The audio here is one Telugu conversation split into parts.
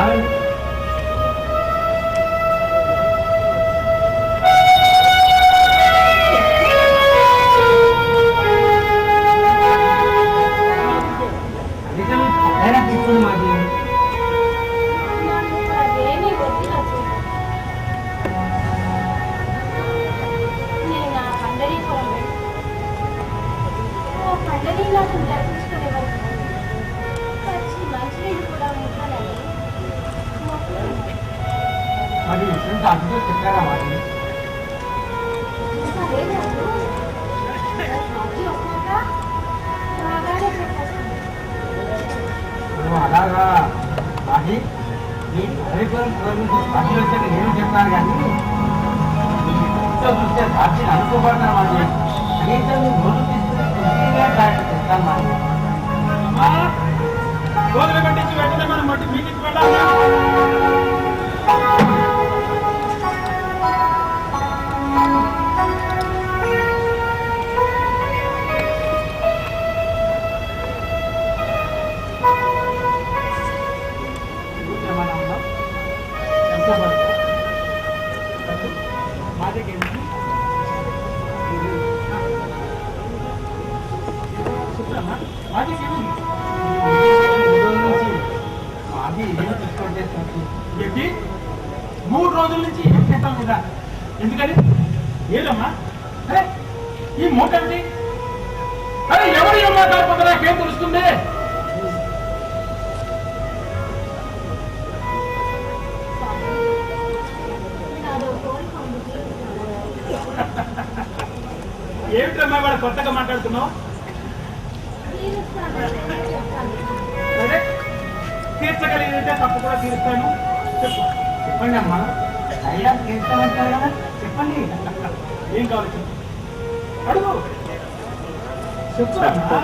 లేదు ఏమిటమ్మా వాడు కొత్తగా మాట్లాడుతున్నావు. సరే తీర్చగలిగితే తప్పు కూడా తీరుస్తాను. చెప్పు. చెప్పండి అమ్మా. డైలాగ్ చేస్తామంటారు కదా చెప్పండి. ఏం కావాలి చెప్పు. అడుగు. చెప్పురమ్మా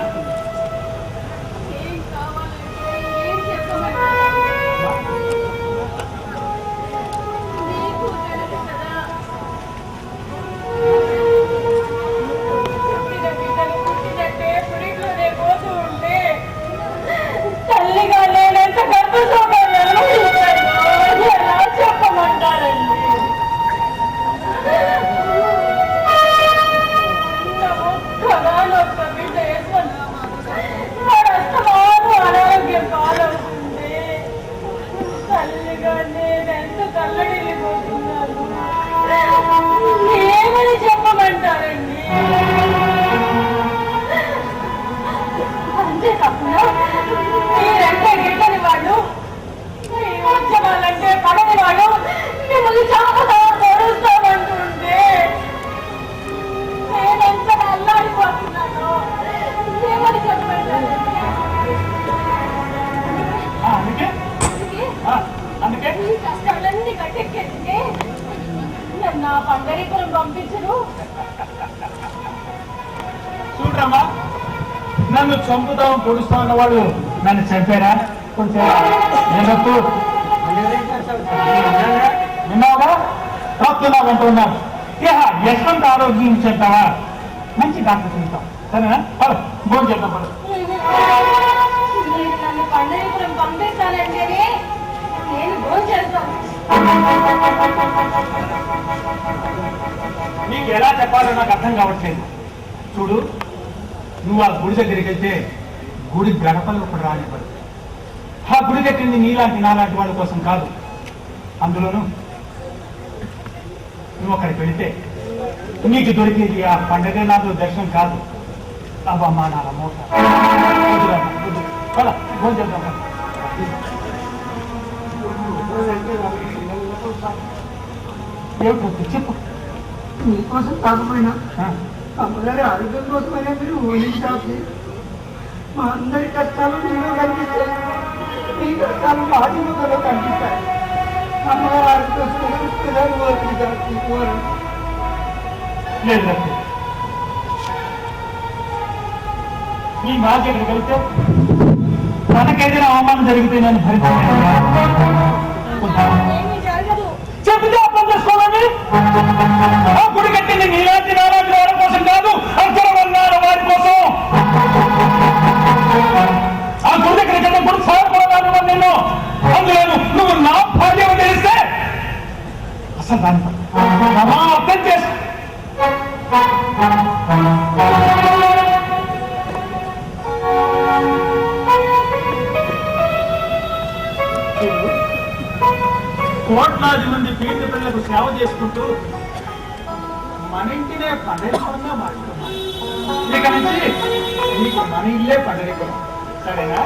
ఆరోగ్యం చెప్తావా మంచి డాక్టర్ చూస్తాం సరేనా? భోజనం చేద్దాం నీకు ఎలా చెప్పాలో నాకు అర్థం కావట్లేదు. చూడు నువ్వు ఆ గుడి దగ్గరికి వెళ్తే గుడి గడపలు ఒకటి రానివ్వదు ఆ గుడి కట్టింది నీలాంటి నాలాంటి వాళ్ళ కోసం కాదు. అందులోనూ నువ్వు అక్కడికి వెళితే నీకు దొరికేది ఆ పండగ నాదు దర్శనం కాదు అవమానాల మూట వద్దురా, వద్దు. పద, భోజనం చేద్దాం పద. అంటే వాళ్ళకి పిల్లలు వస్తారు. ఏమిటో చెప్పు మీకోసం కాకపోయినా ఆ, అమ్మగారి ఆరోగ్యం కోసమైనా మీరు ఊహించాలి మా అందరి కష్టాలు మీలో కనిపిస్తే మీ కష్టాలు మా జీవితంలో కనిపిస్తాయి అమ్మగారి ఆరోగ్యం కోసం పిల్లలు ఊహించాలి లేదు నాకు. ఈ మాట ఇక్కడికి వెళ్తే తనకేదైనా అవమానం జరిగితే నేను భరించాను చెబుతే అర్థం చేసుకోవాలి ఆ గుడి కట్టింది నీలాంటి నాలాంటి వారి కోసం కాదు అక్కడ వల్లాల వారి కోసం. ఆ గుడి దగ్గర కట్టినప్పుడు సాయపడతాను నిన్ను అందులో నువ్వు నా భార్య తెలిస్తే అసలు దాన్ని అర్థం కోట్లాది మంది పేద పిల్లలకు సేవ చేసుకుంటూ మన ఇంటినే పండగపడంగా మార్చుకున్నాం ఇక నుంచి నీకు మన ఇల్లే పండగ సరేనా?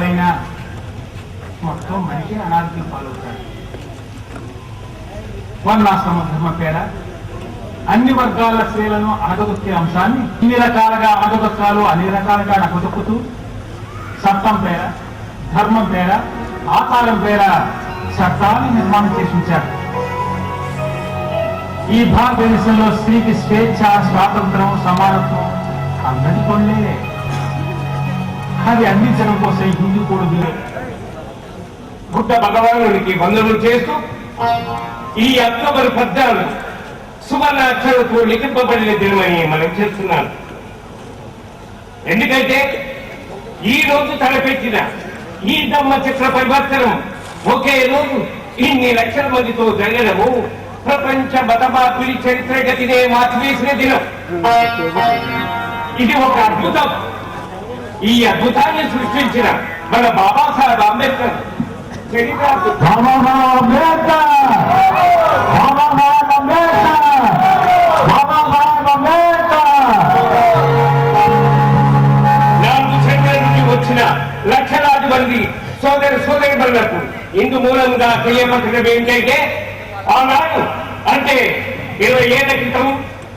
పాలైనా మొత్తం మనిషి అనారోగ్యం పాలవుతాడు. వర్ణాశ్రమ ధర్మ పేర అన్ని వర్గాల స్త్రీలను అణగదొక్కే అంశాన్ని ఇన్ని రకాలుగా అణగదొక్కాలు అన్ని రకాలుగా అణగదొక్కుతూ సత్తం పేర ధర్మం పేర ఆకారం పేర చట్టాన్ని నిర్మాణం చేసించారు. ఈ భారతదేశంలో స్త్రీకి స్వేచ్ఛ స్వాతంత్రం సమానత్వం అందరి కొనలే అది అందించడం కోసం ఈ హిందూ కోడు బిల్లు బుద్ధ భగవానుడికి వందనం చేస్తూ ఈ అక్టోబర్ పద్నాలుగు సువర్ణ లిఖింపబడిన దినమని మనం చేస్తున్నాను ఎందుకంటే ఈ రోజు తలపెట్టిన ఈ దమ్మ చక్ర పరివర్తనం ఒకే రోజు ఇన్ని లక్షల మందితో జరగడము. ప్రపంచ మతమాపిడి చరిత్ర గతినే మార్చివేసిన దినం. ఇది ఒక అద్భుతం. ఈ అద్భుతాన్ని సృష్టించిన మన బాబాసాహెబ్ అంబేద్కర్. చరిత్ర బాబాసాహెబ్ అంబేద్కర్! బాబాసాహెబ్ అంబేద్కర్! బాబాసాహెబ్ అంబేద్కర్! నాలుగు చంద్రుల నుండి వచ్చిన లక్షలాది మంది సోదర సోదరిమణులకు ఇందు మూలంగా తెలియపరచడం ఏంటంటే ఆనాడు అంటే ఇరవై ఏళ్ళ క్రితం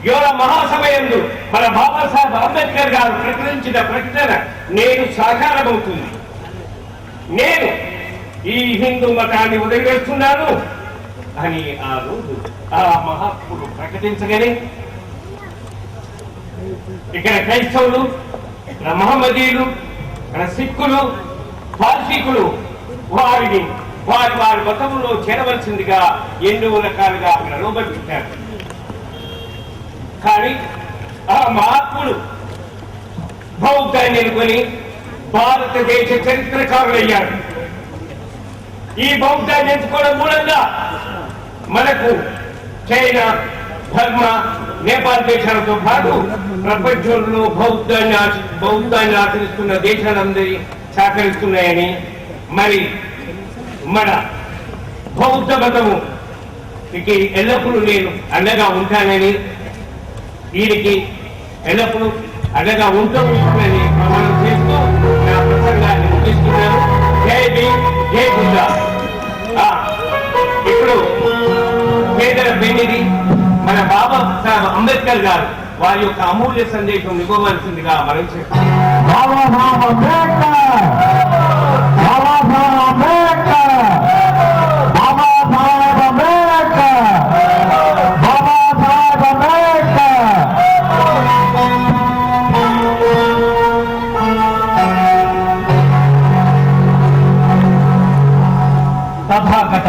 యోల మహాసమయందు మన బాబాసాహెబ్ అంబేద్కర్ గారు ప్రకటించిన ప్రకటన నేను సాకారమవుతుంది. నేను ఈ హిందూ మతాన్ని వదిలివేస్తున్నాను అని ఆ రోజు ఆ మహాత్ముడు ప్రకటించగానే ఇక్కడ క్రైస్తవులు మన మహమ్మదీయులు మన సిక్కులు పార్సీకులు వారిని వారి వారి మతంలో చేరవలసిందిగా ఎన్నో రకాలుగా అక్కడ కానీ ఆ మహాత్ముడు బౌద్ధాన్ని ఎన్నుకొని భారతదేశ చరిత్రకారులయ్యాడు ఈ బౌద్ధాన్ని ఎంచుకోవడం మూలంగా మనకు చైనా ధర్మ నేపాల్ దేశాలతో పాటు ప్రపంచంలో బౌద్ధాన్ని బౌద్ధాన్ని ఆచరిస్తున్న దేశాలందరి సహకరిస్తున్నాయని మరి మన బౌద్ధ మతము. ఎల్లప్పుడూ నేను అండగా ఉంటానని వీరికి ఎల్లప్పుడూ అండగా ఉంటూ ఉంటుందని ప్రమాణం చేస్తూ నా ప్రసంగాన్ని ముగిస్తున్నాను. జై బి జై బుద్ధ ఇప్పుడు పేదల బెన్నిది మన బాబా సాహెబ్ అంబేద్కర్ గారు వారి యొక్క అమూల్య సందేశం ఇవ్వవలసిందిగా మనం చేస్తాం తథాగత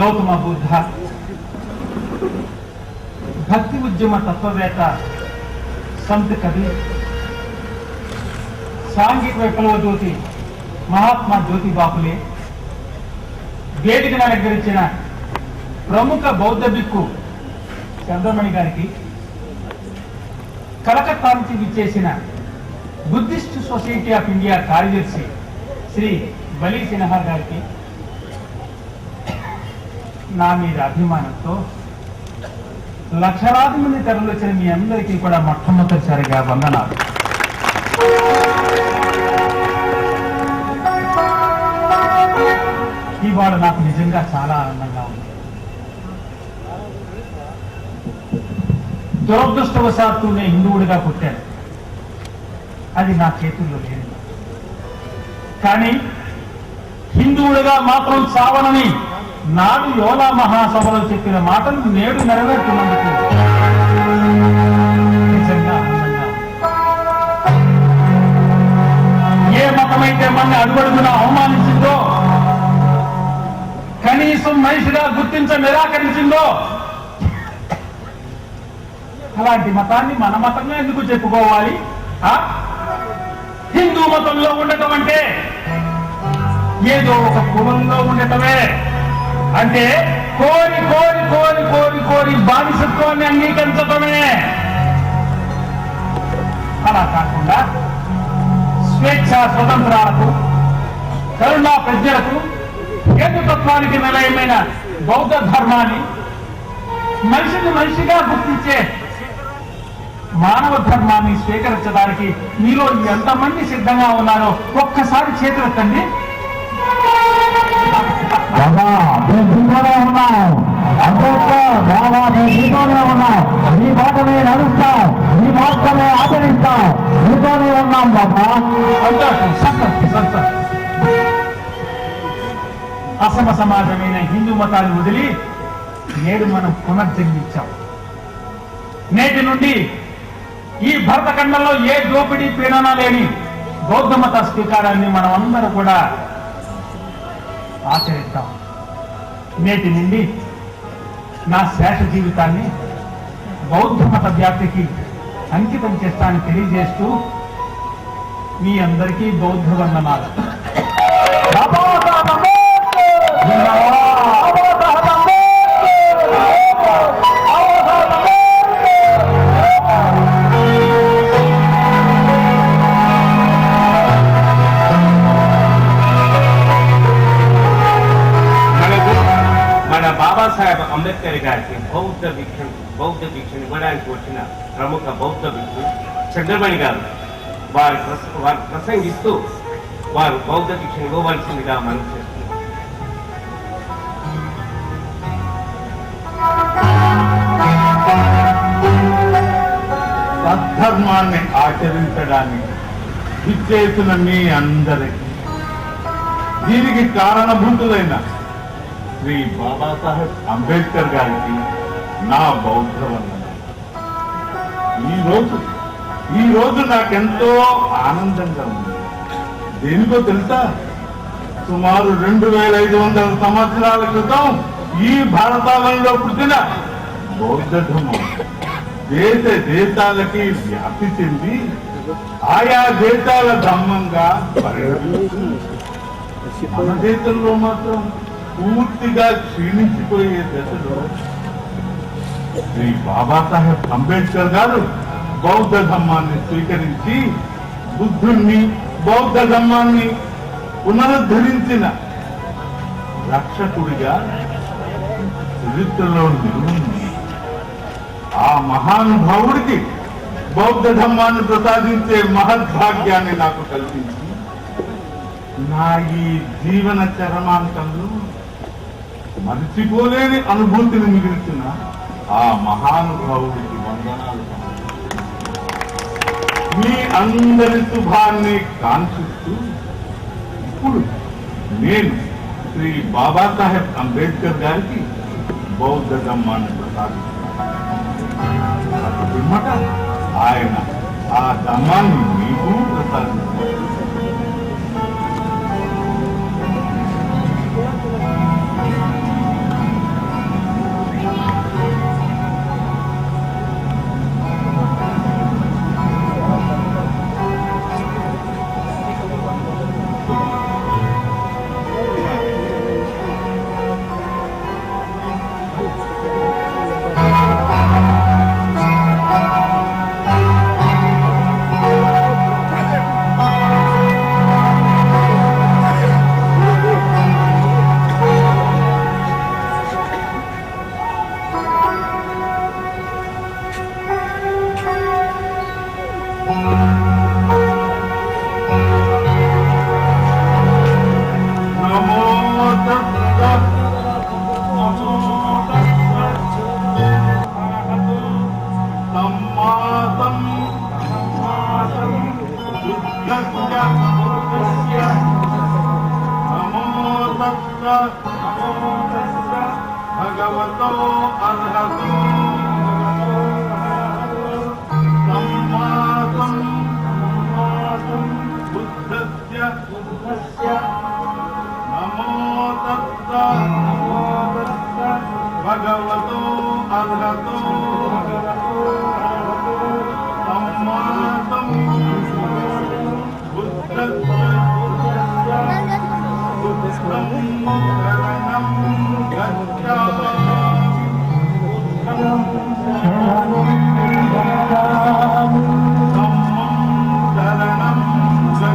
గౌతమ బుద్ధ. భక్తి ఉద్యమ తత్వవేత్త సంత్ కవి. సాంఘిక విప్లవ జ్యోతి మహాత్మా జ్యోతి బాపులే. వేదికను అలంకరించిన ప్రముఖ బౌద్ధ బిక్కు చంద్రమణి గారికి. కలకత్తా నుంచి విచ్చేసిన బుద్ధిస్ట్ సొసైటీ ఆఫ్ ఇండియా కార్యదర్శి శ్రీ బలి సిన్హా గారికి. నా మీద అభిమానంతో లక్షలాది మంది తరలివచ్చిన మీ అందరికీ కూడా మొట్టమొదటిసారిగా వందనాలు. ఇవాళ నాకు నిజంగా చాలా ఆనందంగా ఉంది. దురదృష్టవశాత్తు నేను హిందువుడిగా పుట్టాను. అది నా చేతుల్లో లేదు కానీ హిందువుడిగా మాత్రం చావనని నాడు యోలా మహాసభలో చెప్పిన మాటలు నేడు నెరవేర్చినందుకు. ఏ మతమైతే మన అడుగడుగున అవమానించిందో కనీసం మనిషిగా గుర్తించ నిరాకరించిందో అలాంటి మతాన్ని మన మతంగా ఎందుకు చెప్పుకోవాలి? ఆ? హిందూ మతంలో ఉండటం అంటే ఏదో ఒక కులంలో ఉండటమే. అంటే కోరి కోరి కోరి కోరి కోరి బానిసత్వాన్ని అంగీకరించటమే. అలా కాకుండా స్వేచ్ఛ స్వతంత్రాలకు కరుణా ప్రజలకు హేతుతత్వానికి నిలయమైన బౌద్ధ ధర్మాన్ని మనిషిని మనిషిగా గుర్తించే మానవ ధర్మాన్ని స్వీకరించడానికి మీలో ఎంతమంది సిద్ధంగా ఉన్నారో ఒక్కసారి చేతులెత్తండి. మీతోనే ఉన్నాం అంబేద్కర్ బాబా మేము మీతోనే ఉన్నాం మీ బాటనే నడుస్తాం మీ మార్గమే ఆచరిస్తాం మీతోనే ఉన్నాం బాబా. సంతోషం అసమ సమాజమైన హిందూ మతాన్ని వదిలి నేడు మనం పునర్జన్మించాం. నేటి నుండి ఈ భరతఖండంలో ఏ దోపిడీ పీడన లేని బౌద్ధ మత స్వీకారాన్ని మనం అందరూ కూడా ఆచరిద్దాం నేటి నుండి నా శేష జీవితాన్ని బౌద్ధ మత వ్యాప్తికి అంకితం చేస్తానని తెలియజేస్తూ మీ అందరికీ బౌద్ధ వందనాలు. నిలబడి కాదు. వారి ప్రస- వారు ప్రసంగిస్తూ వారు బౌద్ధ శిక్షణ ఇవ్వవలసిందిగా మనం చేస్తున్నాం. సద్ధర్మాన్ని ఆచరించడానికి ఇచ్చేసిన మీ అందరికీ దీనికి కారణభూతులైన శ్రీ బాబాసాహెబ్ అంబేద్కర్ గారికి నా బౌద్ధ వందన ఈరోజు ఈ రోజు నాకెంతో ఆనందంగా ఉంది. దేనికో తెలుసా? సుమారు రెండు వేల ఐదు వందల సంవత్సరాల క్రితం ఈ భారతావనంలో పుట్టిన బౌద్ధ ధర్మం దేశ దేశాలకి వ్యాప్తి చెంది ఆయా దేశాల ధర్మంగా మన దేశంలో మాత్రం పూర్తిగా క్షీణించిపోయే దశలో శ్రీ బాబాసాహెబ్ అంబేద్కర్ గారు బౌద్ధ ధర్మాన్ని స్వీకరించి బుద్ధుణ్ణి బౌద్ధ ధర్మాన్ని పునరుద్ధరించిన రక్షకుడిగా చరిత్రలో నిలువుంది. ఆ మహానుభావుడికి బౌద్ధ ధర్మాన్ని ప్రసాదించే మహద్భాగ్యాన్ని నాకు కల్పించి నా ఈ జీవన చరమాంతంలో మరిచిపోలేని అనుభూతిని మిగిల్చిన ఆ మహానుభావుడికి వందనాలు. మీ అందరి శుభాన్ని కాంక్షిస్తూ ఇప్పుడు నేను శ్రీ బాబాసాహెబ్ అంబేద్కర్ గారికి బౌద్ధ ధర్మాన్ని ప్రసాదిస్తున్నాను పిమ్మట ఆయన ఆ ధర్మాన్ని మీకు ప్రసాదిస్తారు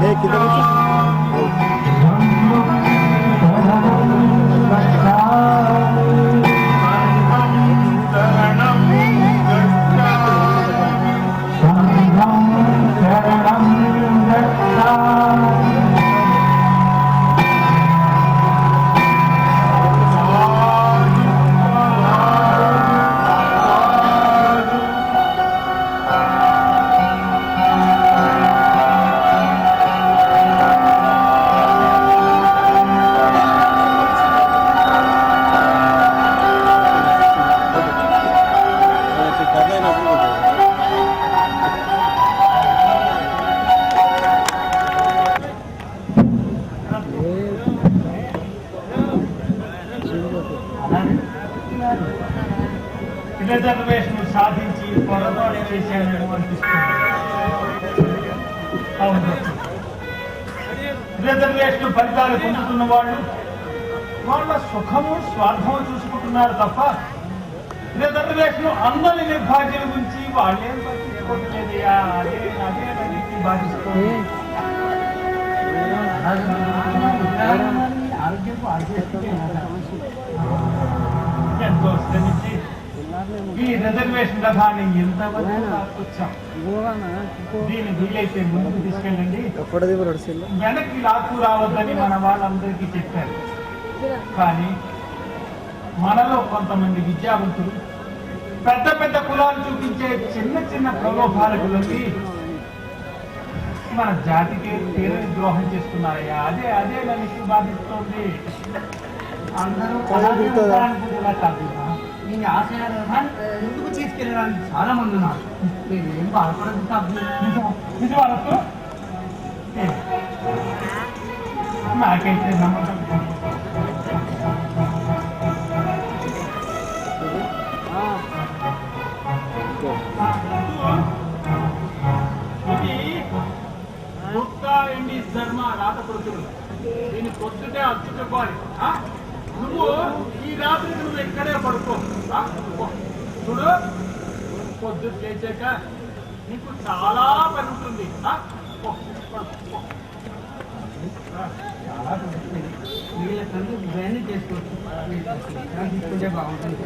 Belki de వెనక్కి లాక్కు రావద్దని మన వాళ్ళందరికీ చెప్పారు. కానీ మనలో కొంతమంది విద్యావంతులు పెద్ద పెద్ద కులాలు చూపించే చిన్న చిన్న ప్రలోభాలకు లొంగి మన జాతికి తీరని ద్రోహం చేస్తున్నారయ్యా. అదే అదే నన్ను బాధిస్తోంది. అందరూ కాదు ఆశయాలు ముందుకు తీసుకెళ్ళడానికి చాలా మంది ఉన్నారు. మీరేం బాధపడదు కాదు ఇది వరకు నాకైతే నమ్మకం ధర్మ పొద్దుటే ఆ? నువ్వు ఈ రాత్రి నువ్వు ఇక్కడే పడుకో చూడు పొద్దు లేచాక నీకు చాలా పని ఉంటుంది. ఇవన్నీ చేసుకోవచ్చు. తీసుకుంటే బాగుంటుంది.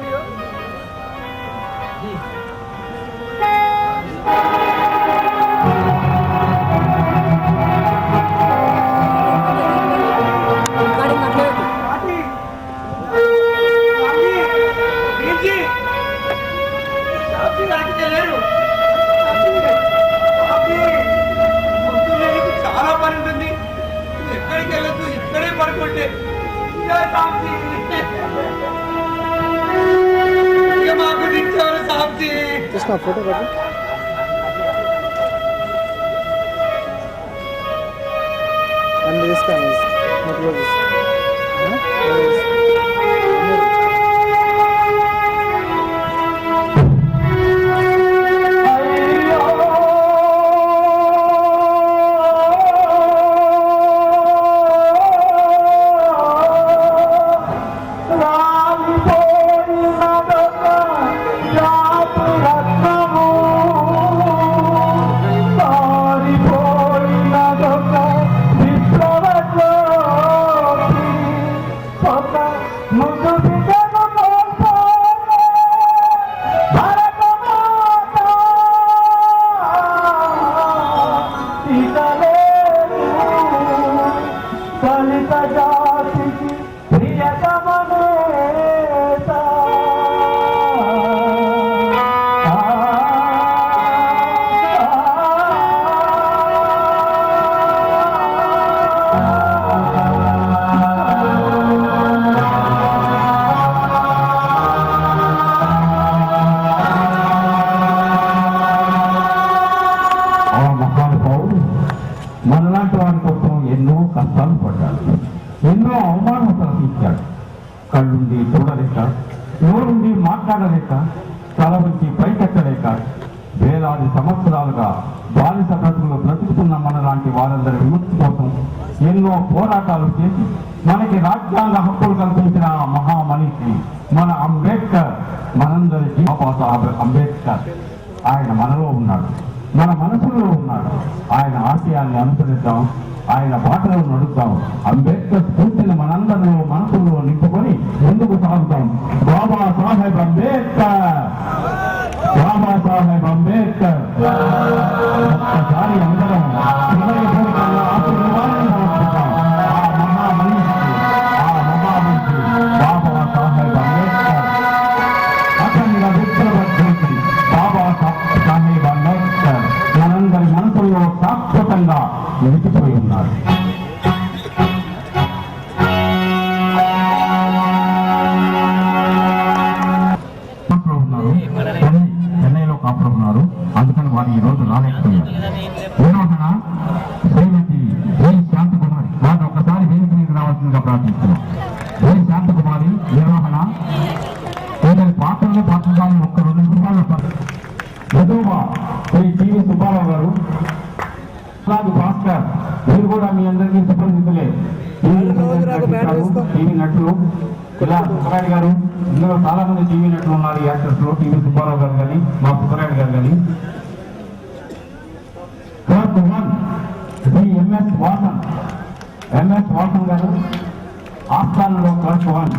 కళ్ళుండి చూడలేక నోరుండి మాట్లాడలేక తల వంచి పైకెత్తలేక వేలాది సంవత్సరాలుగా బాలిస బ్రతుకులు బ్రతుకుతున్న మనలాంటి వారందరి విముక్తి కోసం ఎన్నో పోరాటాలు చేసి మనకి రాజ్యాంగ హక్కులు కల్పించిన మహామనిషి మన అంబేద్కర్ మనందరి అంబేద్కర్. ఆయన మనలో ఉన్నాడు మన మనసులో ఉన్నాడు. ఆయన ఆశయాన్ని అనుసరిద్దాం ఆయన బాటలో నడుద్దాం. Clerk one Shri M S Vasan. M S Vasan గారు ఆస్థానంలో క్లర్క్ వన్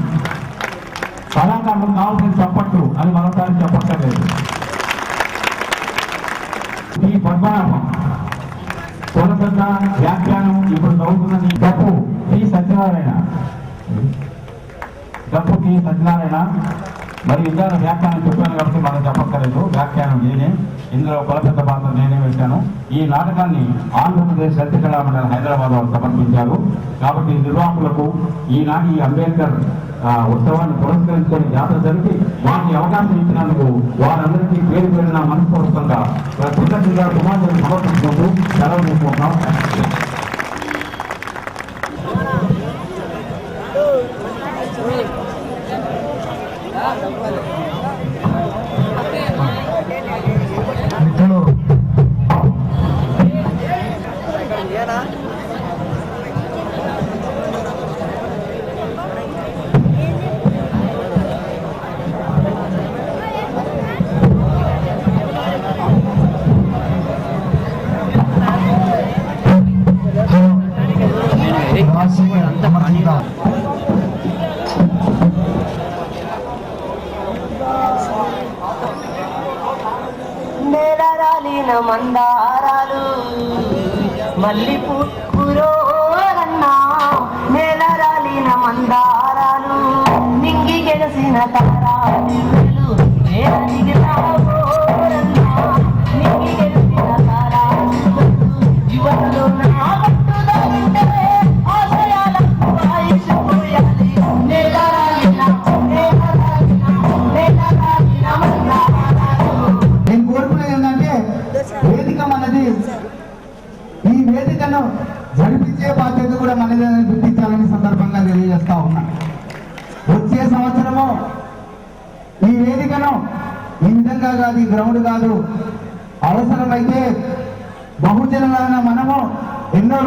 కళాకారులకు కావాల్సిన చప్పట్లు అని మరోసారి చెప్పక్కర్లేదు. ఈ పద్మనాభం. కొలసద్ద వ్యాఖ్యానం ఇప్పుడు చదువుతున్నది డప్పు టి సత్యనారాయణ. డప్పు టి సత్యనారాయణ. మరి ఇద్దరు వ్యాఖ్యానం చెప్పాను కాబట్టి మనం చెప్పక్కర్లేదు. వ్యాఖ్యానం నేనే. ఇందులో కొలపెద్ద పాత్ర నేనే పెట్టాను ఈ నాటకాన్ని ఆంధ్రప్రదేశ్ సత్యకళా మండలి హైదరాబాద్ వారు సమర్పించారు. కాబట్టి నిర్వాహకులకు ఈనాటి ఈ అంబేద్కర్ ఉత్సవాన్ని పురస్కరించుకొని జాతర జరిపి వారికి అవకాశం ఇచ్చినందుకు వారందరికీ పేరు పేరున మనస్ఫూర్తిగా కృతజ్ఞతగా కుమార్తెను సమర్పించుకుంటూ సెలవు తీసుకుంటాం నెలరాలిన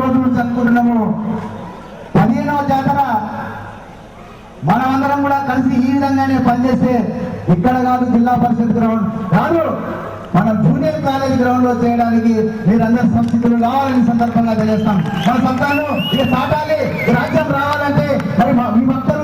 రోజులు జరుపుకుంటున్నాము పదిహేనవ జాతర. మనమందరం కూడా కలిసి ఈ విధంగానే పనిచేస్తే ఇక్కడ కాదు జిల్లా పరిషత్ గ్రౌండ్. కాదు మన జూనియర్ కాలేజ్ గ్రౌండ్లో చేయడానికి మీరందరూ సంస్థలు రావాలని సందర్భంగా తెలియజేస్తాం. మన సంతానం ఇక సాటాలి. రాజ్యం రావాలంటే మరి మీ భక్తులు